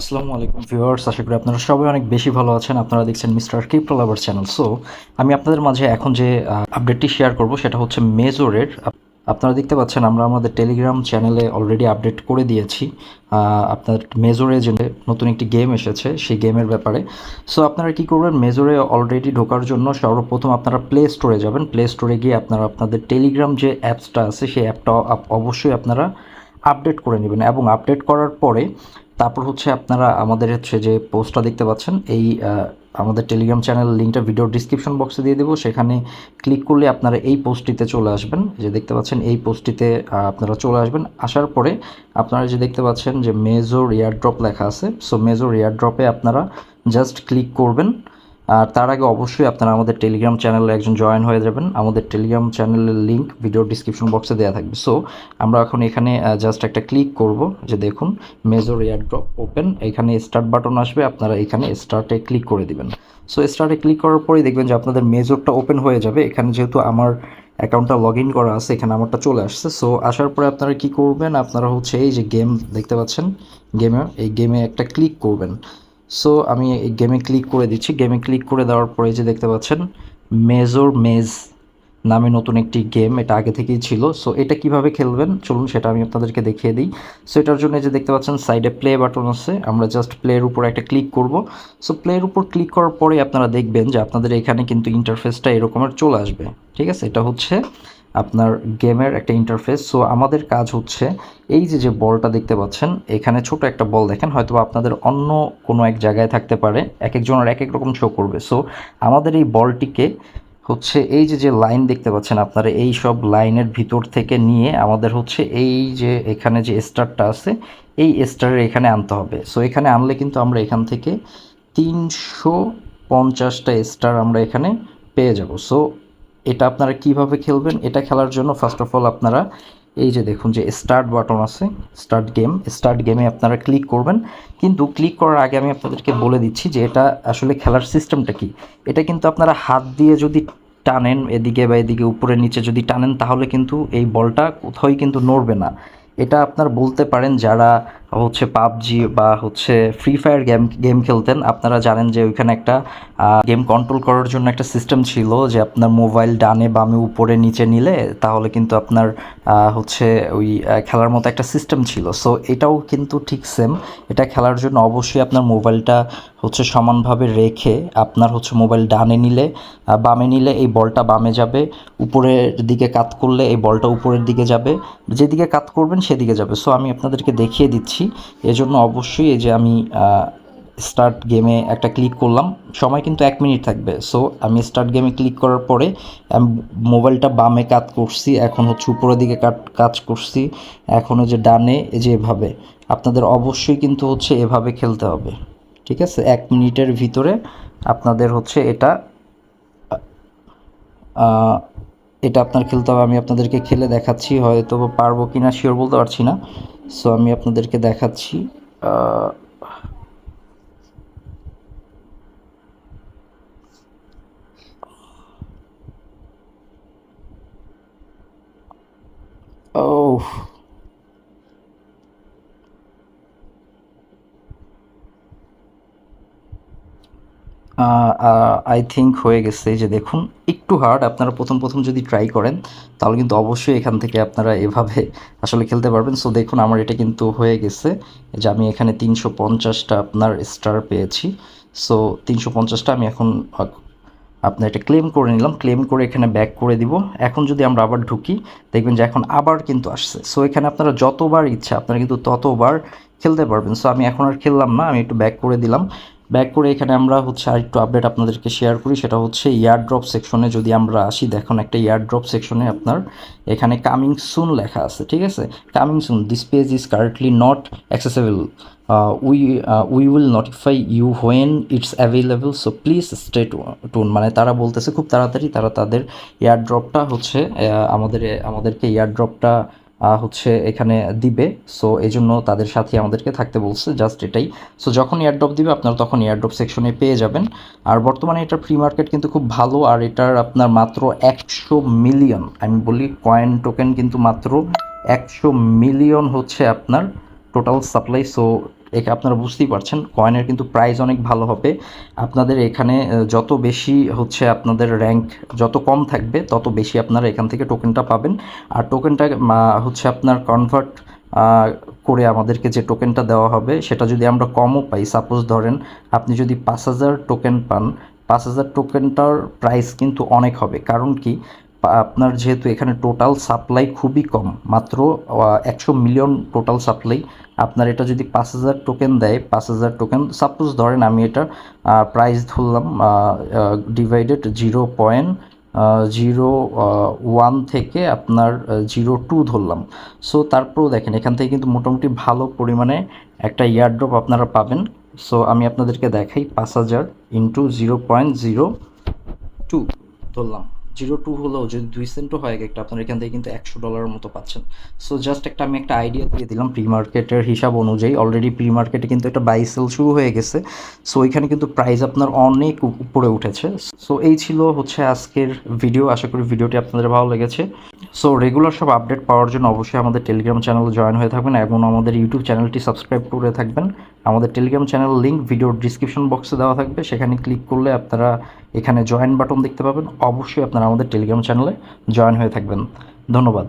আসসালামু আলাইকুম ভিউয়ার্স, আশা করি আপনারা সবাই অনেক বেশি ভালো আছেন। আপনারা দেখছেন Mister Crypto Lover channel so আমি আপনাদের মাঝে এখন যে আপডেটটি শেয়ার করব সেটা হচ্ছে মেজরের আপনারা দেখতে পাচ্ছেন আমরা আমাদের টেলিগ্রাম চ্যানেলে অলরেডি আপডেট করে দিয়েছি। আপনার মেজরে যে নতুন একটি গেম এসেছে, সেই গেমের ব্যাপারে। সো আপনারা কি করবেন মেজরে অলরেডি ঢোকার জন্য সর্বপ্রথম আপনারা প্লে স্টোরে যাবেন। প্লে স্টোরে গিয়ে আপনারা আপনাদের টেলিগ্রাম যে অ্যাপসটা আছে, সেই অ্যাপটা অবশ্যই আপনারা আপডেট করে নেবেন। এবং আপডেট করার পরে তারপর হচ্ছে আপনারা আমাদের হচ্ছে যে পোস্টটা দেখতে পাচ্ছেন, এই আমাদের টেলিগ্রাম চ্যানেল লিঙ্কটা ভিডিও ডিসক্রিপশন বক্সে দিয়ে দেবো। সেখানে ক্লিক করলে আপনারা এই পোস্টটিতে চলে আসবেন। যে দেখতে পাচ্ছেন, এই পোস্টটিতে আপনারা চলে আসবেন। আসার পরে আপনারা যে দেখতে পাচ্ছেন যে মেজর এয়ারড্রপ লেখা আছে। সো মেজর এয়ারড্রপে আপনারা জাস্ট ক্লিক করবেন। আর তার আগে অবশ্যই আপনারা আমাদের টেলিগ্রাম চ্যানেলে একজন জয়েন হয়ে যাবেন। আমাদের টেলিগ্রাম চ্যানেলের লিঙ্ক ভিডিও ডিসক্রিপশন বক্সে দেওয়া থাকবে। সো আমরা এখন এখানে জাস্ট একটা ক্লিক করব। যে দেখুন মেজর এয়ারড্রপ ওপেন এখানে স্টার্ট বাটন আসবে। আপনারা এখানে স্টার্টে ক্লিক করে দিবেন। সো স্টার্টে ক্লিক করার পরেই দেখবেন যে আপনাদের মেজরটা ওপেন হয়ে যাবে। এখানে যেহেতু আমার অ্যাকাউন্টটা লগ ইন করা আছে, এখানে আমারটা চলে আসছে। সো আসার পরে আপনারা কি করবেন? আপনারা হচ্ছে এই যে গেম দেখতে পাচ্ছেন গেমে এই গেমে একটা ক্লিক করবেন। সো আমি এই গেমে ক্লিক করে দিচ্ছি। গেমে ক্লিক করে দেওয়ার পরে যে দেখতে পাচ্ছেন মেজর মেজ নামে নতুন একটি গেম এটা আগে থেকেই ছিল। সো এটা কীভাবে খেলবেন? চলুন, সেটা আমি আপনাদেরকে দেখিয়ে দিই। সো এটার জন্য যে দেখতে পাচ্ছেন সাইডে প্লে বাটন আছে। আমরা জাস্ট প্লের উপর একটা ক্লিক করব। সো প্লের উপর ক্লিক করার পরে আপনারা দেখবেন যে আপনাদের এখানে কিন্তু ইন্টারফেসটা এরকমের চলে আসবে। ঠিক আছে? এটা হচ্ছে আপনার গেমের একটা ইন্টারফেস সো আমাদের কাজ হচ্ছে এই যে যে বলটা দেখতে পাচ্ছেন, এখানে ছোট একটা বল দেখেন হয়তো আপনাদের অন্য কোনো এক জায়গায় থাকতে পারে, এক একজনের এক এক রকম শো করবে। সো আমাদের এই বলটিকে হচ্ছে এই যে যে লাইন দেখতে পাচ্ছেন আপনারা, এই সব লাইনের ভিতর থেকে নিয়ে আমাদের হচ্ছে এই যে, এখানে যে স্টারটা আছে, এই স্টারের এখানে আনতে হবে। সো এখানে আনলে কিন্তু আমরা এখান থেকে তিনশো পঞ্চাশটা স্টার আমরা এখানে পেয়ে যাব। সো এটা আপনারা কীভাবে খেলবেন? এটা খেলার জন্য ফার্স্ট অফ অল আপনারা এই যে দেখুন যে স্টার্ট বাটন আছে স্টার্ট গেম স্টার্ট গেমে আপনারা ক্লিক করবেন। কিন্তু ক্লিক করার আগে আমি আপনাদেরকে বলে দিচ্ছি যে এটা আসলে খেলার সিস্টেমটা কি। এটা কিন্তু আপনারা হাত দিয়ে যদি টানেন এদিকে বা এদিকে উপরে নিচে যদি টানেন, তাহলে কিন্তু এই বলটা কোথাওই কিন্তু নড়বে না। এটা আপনার বলতে পারেন যারা হচ্ছে পাবজি বা হচ্ছে ফ্রি ফায়ার গেম গেম খেলতেন। আপনারা জানেন যে ওইখানে একটা গেম কন্ট্রোল করার জন্য একটা সিস্টেম ছিল যে আপনার মোবাইল ডানে বামে উপরে নিচে নিলে তাহলে কিন্তু আপনার হচ্ছে ওই খেলার মতো একটা সিস্টেম ছিল। সো এটাও কিন্তু ঠিক সেম এটা খেলার জন্য অবশ্যই আপনার মোবাইলটা হচ্ছে সমানভাবে রেখে আপনার হচ্ছে মোবাইল ডানে নিলে বামে নিলে এই বলটা বামে যাবে, উপরের দিকে কাত করলে এই বলটা উপরের দিকে যাবে, যেদিকে কাত করবেন সেদিকে যাবে। সো আমি আপনাদেরকে দেখিয়ে দিচ্ছি এজন্য অবশ্যই এই যে আমি স্টার্ট গেমে একটা ক্লিক করলাম। সময় কিন্তু এক মিনিট থাকবে। সো আমি স্টার্ট গেমে ক্লিক করার পরে আমি মোবাইলটা বামে কাত করছি। এখন হচ্ছে উপরের দিকে কাজ করছি। এখন যে ডানে যে এভাবে আপনাদের অবশ্যই কিন্তু হচ্ছে এভাবে খেলতে হবে। ঠিক আছে? এক মিনিটের ভিতরে আপনাদের হচ্ছে এটা এটা আপনার খেলতে হবে আমি আপনাদেরকে খেলে দেখাচ্ছি হয়তো পারব কি না শিওর বলতে পারছি না। সো আমি আপনাদেরকে দেখাচ্ছি আহ, আই থিঙ্ক হয়ে গেছে যে দেখুন, একটু হার্ড আপনারা প্রথম প্রথম যদি ট্রাই করেন, তাহলে কিন্তু অবশ্যই এখান থেকে আপনারা এভাবে আসলে খেলতে পারবেন। সো দেখুন, আমার এটা কিন্তু হয়ে গেছে যে আমি এখানে তিনশো পঞ্চাশটা আপনার স্টার পেয়েছি। সো তিনশো পঞ্চাশটা আমি এখন আপনার এটা ক্লেম করে নিলাম। ক্লেম করে এখানে ব্যাক করে দিব। এখন যদি আমরা আবার ঢুকি, দেখবেন যে এখন আবার কিন্তু আসছে। সো এখানে আপনারা যতবার ইচ্ছা, আপনারা কিন্তু ততবার খেলতে পারবেন। সো আমি এখন আর খেললাম না, আমি একটু ব্যাক করে দিলাম। ব্যাক করে এখানে আমরা হচ্ছে আর একটু আপডেট আপনাদেরকে শেয়ার করি, সেটা হচ্ছে ইয়ার ড্রপ সেকশনে যদি আমরা আসি, দেখুন একটা ইয়ার ড্রপ সেকশনে আপনার এখানে কামিং সুন লেখা আছে, ঠিক আছে? Coming soon this page is currently not accessible we we will notify you when it's available so please stay tuned মানে তারা বলতেছে খুব তাড়াতাড়ি, তারা তাদের এয়ার ড্রপটা হচ্ছে আমাদের, আমাদেরকে এয়ার ড্রপটা হচ্ছে এখানে দিবে। সো এই জন্য তাদের সাথে আমাদেরকে থাকতে বলছে জাস্ট এটাই। সো যখন এয়ারড্রপ দিবে, আপনারা তখন এয়ারড্রপ সেকশনে পেয়ে যাবেন। আর বর্তমানে এটার ফ্রি মার্কেট কিন্তু খুব ভালো, আর এটার আপনার মাত্র একশো মিলিয়ন আমি বলি কয়েন টোকেন কিন্তু মাত্র একশো মিলিয়ন হচ্ছে আপনার টোটাল সাপ্লাই সো একে আপনারা বুঝতেই পারছেন কয়েনের কিন্তু প্রাইস অনেক ভালো হবে। আপনাদের এখানে যত বেশি হচ্ছে আপনাদের র্যাঙ্ক যত কম থাকবে, তত বেশি আপনারা এখান থেকে টোকেনটা পাবেন। আর টোকেনটা হচ্ছে আপনার কনভার্ট করে আমাদেরকে যে টোকেনটা দেওয়া হবে, সেটা যদি আমরা কমও পাই সাপোজ ধরেন আপনি যদি পাঁচ হাজার টোকেন পান, পাঁচ হাজার টোকেনটার প্রাইস কিন্তু অনেক হবে। কারণ কি? আপনার যেহেতু এখানে টোটাল সাপ্লাই খুবই কম, মাত্র একশো মিলিয়ন টোটাল সাপ্লাই আপনার এটা যদি পাঁচ হাজার টোকেন দেয়, পাঁচ হাজার টোকেন সাপোজ ধরেন আমি এটা প্রাইস ধরলাম divided zero point zero one থেকে আপনার জিরো টু ধরলাম। সো তারপরেও দেখেন, এখান থেকে কিন্তু মোটামুটি ভালো পরিমাণে একটা ইয়ারড্রপ আপনারা পাবেন। সো আমি আপনাদেরকে দেখাই, পাঁচ হাজার into zero point zero two ধরলাম। জিরো টু হলেও যদি দুই সেন্টও হয় একটা, আপনার এখান থেকে কিন্তু একশো ডলারের মতো পাচ্ছেন। সো জাস্ট একটা আমি একটা আইডিয়া দিয়ে দিলাম প্রি মার্কেটের হিসাব অনুযায়ী। অলরেডি প্রি মার্কেটে কিন্তু একটা বাই সেল শুরু হয়ে গেছে। সো এখানে কিন্তু প্রাইস আপনার অনেক উপরে উঠেছে। সো এই ছিল হচ্ছে আজকের ভিডিও আশা করি ভিডিওটি আপনাদের ভালো লেগেছে। সো রেগুলার সব আপডেট পাওয়ার জন্য অবশ্যই আমাদের টেলিগ্রাম চ্যানেলে জয়েন হয়ে থাকবেন এবং আমাদের ইউটিউব চ্যানেলটি সাবস্ক্রাইব করে থাকবেন। আমাদের টেলিগ্রাম চ্যানেল লিঙ্ক ভিডিওর ডিসক্রিপশন বক্সে দেওয়া থাকবে। সেখানে ক্লিক করলে আপনারা এখানে জয়েন বাটন দেখতে পাবেন। অবশ্যই আপনারা আমাদের টেলিগ্রাম চ্যানেলে জয়েন হয়ে থাকবেন। ধন্যবাদ।